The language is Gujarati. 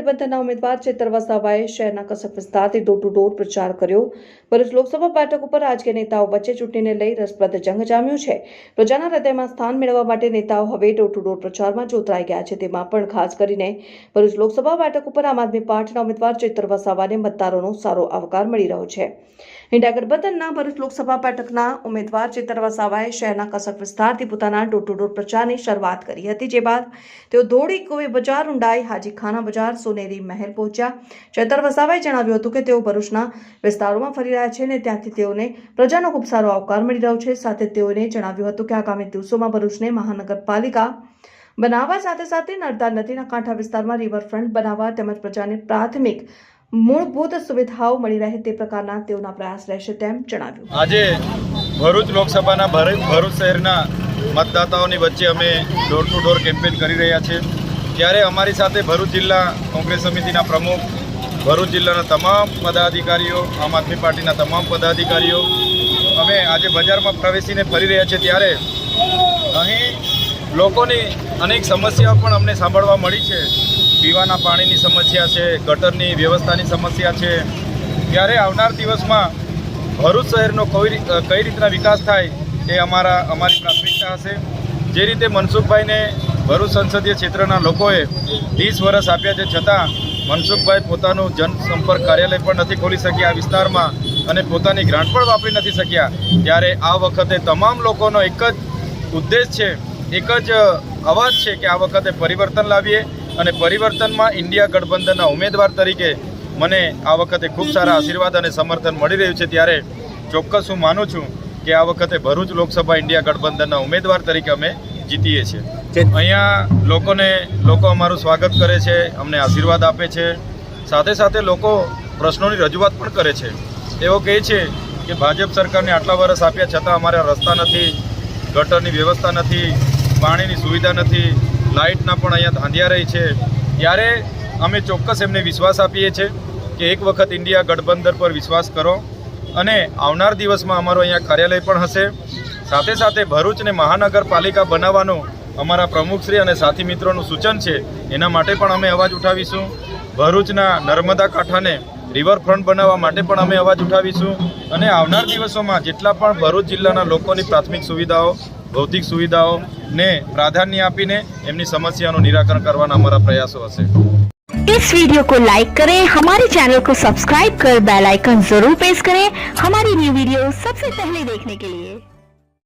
ગઠબંધનના ઉમેદવાર ચેતર વસાવાએ શહેરના કસક વિસ્તારથી ડોર ટુ ડોર પ્રચાર કર્યો. ભરૂચ લોકસભા બેઠક ઉપર રાજકીય નેતાઓ વચ્ચે ચૂંટણીને લઈ રસપ્રદ જંગ જામ્યો છે. પ્રજાના હૃદયમાં સ્થાન મેળવવા માટે નેતાઓ હવે ડોર ટુ ડોર પ્રચારમાં જોતરાઈ ગયા છે. તેમાં પણ ખાસ કરીને ભરૂચ લોકસભા બેઠક ઉપર આમ આદમી પાર્ટીના ઉમેદવાર ચેતર વસાવાને મતદારોનો સારો આવકાર મળી રહ્યો છે. ઇન્ડિયા ગઠબંધનના ભરૂચ લોકસભા બેઠકના ઉમેદવાર ચેતર વસાવાએ શહેરના કસક વિસ્તારથી પોતાના ડોર ટુ ડોર પ્રચારની શરૂઆત કરી હતી. જે બાદ તેઓ ધોળી કોવે બજાર ઊંડાઈ હાજી ખાના બજાર, સોનેરી મહેલ પહોંચ્યા. ચેતર વસાવાએ જણાવ્યું હતું કે તેઓ ભરૂચના વિસ્તારોમાં ફરી રહ્યા છે અને ત્યાંથી તેઓને પ્રજાનો ખૂબ સારો આવકાર મળી રહ્યો છે. સાથે તેઓને જણાવ્યું હતું કે આગામી દિવસોમાં ભરૂચને મહાનગરપાલિકા બનાવવા સાથે સાથે નર્મદા નદીના કાંઠા વિસ્તારમાં રિવરફ્રન્ટ બનાવવા તેમજ પ્રજાને પ્રાથમિક મૂળભૂત સુવિધાઓ મળી રહે તે પ્રકારના તેઓના પ્રયાસ રહેશે તેમ જણાવ્યું. આજે ભરૂચ લોકસભાના ભરૂ- ભરૂચ શહેરના મતદાતાઓની વચ્ચે અમે ડોર ટુ ડોર કેમ્પેન કરી રહ્યા છીએ. ત્યારે અમારી સાથે ભરૂચ જિલ્લા કોંગ્રેસ સમિતિના પ્રમુખ, ભરૂચ જિલ્લાના તમામ પદાધિકારીઓ, આમ આદમી પાર્ટીના તમામ પદાધિકારીઓ, અમે આજે બજારમાં પ્રવેશીને ફરી રહ્યા છીએ. ત્યારે અહીં લોકોની અનેક સમસ્યાઓ પણ અમને સાંભળવા મળી છે. પીવાના પાણીની સમસ્યા છે, ગટરની વ્યવસ્થાની સમસ્યા છે. ત્યારે આવનાર દિવસમાં ભરૂચ શહેરનો કઈ કઈ રીતના વિકાસ થાય એ અમારા, અમારી પ્રાથમિકતા હશે. જે રીતે મનસુખભાઈને ભરૂચ સંસદીય ક્ષેત્રના લોકોએ વીસ વર્ષ આપ્યા છે છતાં મનસુખભાઈ પોતાનું જનસંપર્ક કાર્યાલય પણ નથી ખોલી શક્યા વિસ્તારમાં અને પોતાની ગ્રાન્ટ પણ વાપરી નથી શક્યા. ત્યારે આ વખતે તમામ લોકોનો એક જ ઉદ્દેશ છે, એક જ અવાજ છે કે આ વખતે પરિવર્તન લાવીએ. અને પરિવર્તનમાં ઇન્ડિયા ગઠબંધનના ઉમેદવાર તરીકે મને આ વખતે ખૂબ સારા આશીર્વાદ અને સમર્થન મળી રહ્યું છે. ત્યારે ચોક્કસ હું માનું છું કે આ વખતે ભરૂચ લોકસભા ઇન્ડિયા ગઠબંધનના ઉમેદવાર તરીકે અમે જીતીએ છીએ. અહીંયા લોકોને લોકો અમારું સ્વાગત કરે છે અમને આશીર્વાદ આપે છે. સાથે સાથે લોકો પ્રશ્નોની રજૂઆત પણ કરે છે. એવો કહે છે કે ભાજપ સરકારને આટલા વર્ષ આપ્યા છતાં અમારા રસ્તા નથી ગટરની વ્યવસ્થા નથી પાણીની સુવિધા નથી લાઇટના પણ અહીંયા ધાંધિયા રહી છે. ત્યારે અમે ચોક્કસ એમને વિશ્વાસ આપીએ છીએ કે એક વખત ઇન્ડિયા ગઠબંધન પર વિશ્વાસ કરો અને આવનાર દિવસમાં અમારું અહીંયા કાર્યાલય પણ હશે. સાથે સાથે ભરૂચને મહાનગરપાલિકા બનાવવાનું અમારા પ્રમુખશ્રી અને સાથી મિત્રોનું સૂચન છે, એના માટે પણ અમે અવાજ ઉઠાવીશું. ભરૂચના નર્મદા કાંઠાને રિવરફ્રન્ટ બનાવવા માટે પણ અમે અવાજ ઉઠાવીશું. અને આવનાર દિવસોમાં જેટલા પણ ભરૂચ જિલ્લાના લોકોની પ્રાથમિક સુવિધાઓ ભૌતિક સુવિધાઓને પ્રાધાન્ય આપીને એમની સમસ્યાનું નિરાકરણ કરવાના અમારા પ્રયાસો હશે इस वीडियो को लाइक करें हमारे चैनल को सब्सक्राइब कर बेल आइकन जरूर प्रेस करें हमारी न्यू वीडियो सबसे पहले देखने के लिए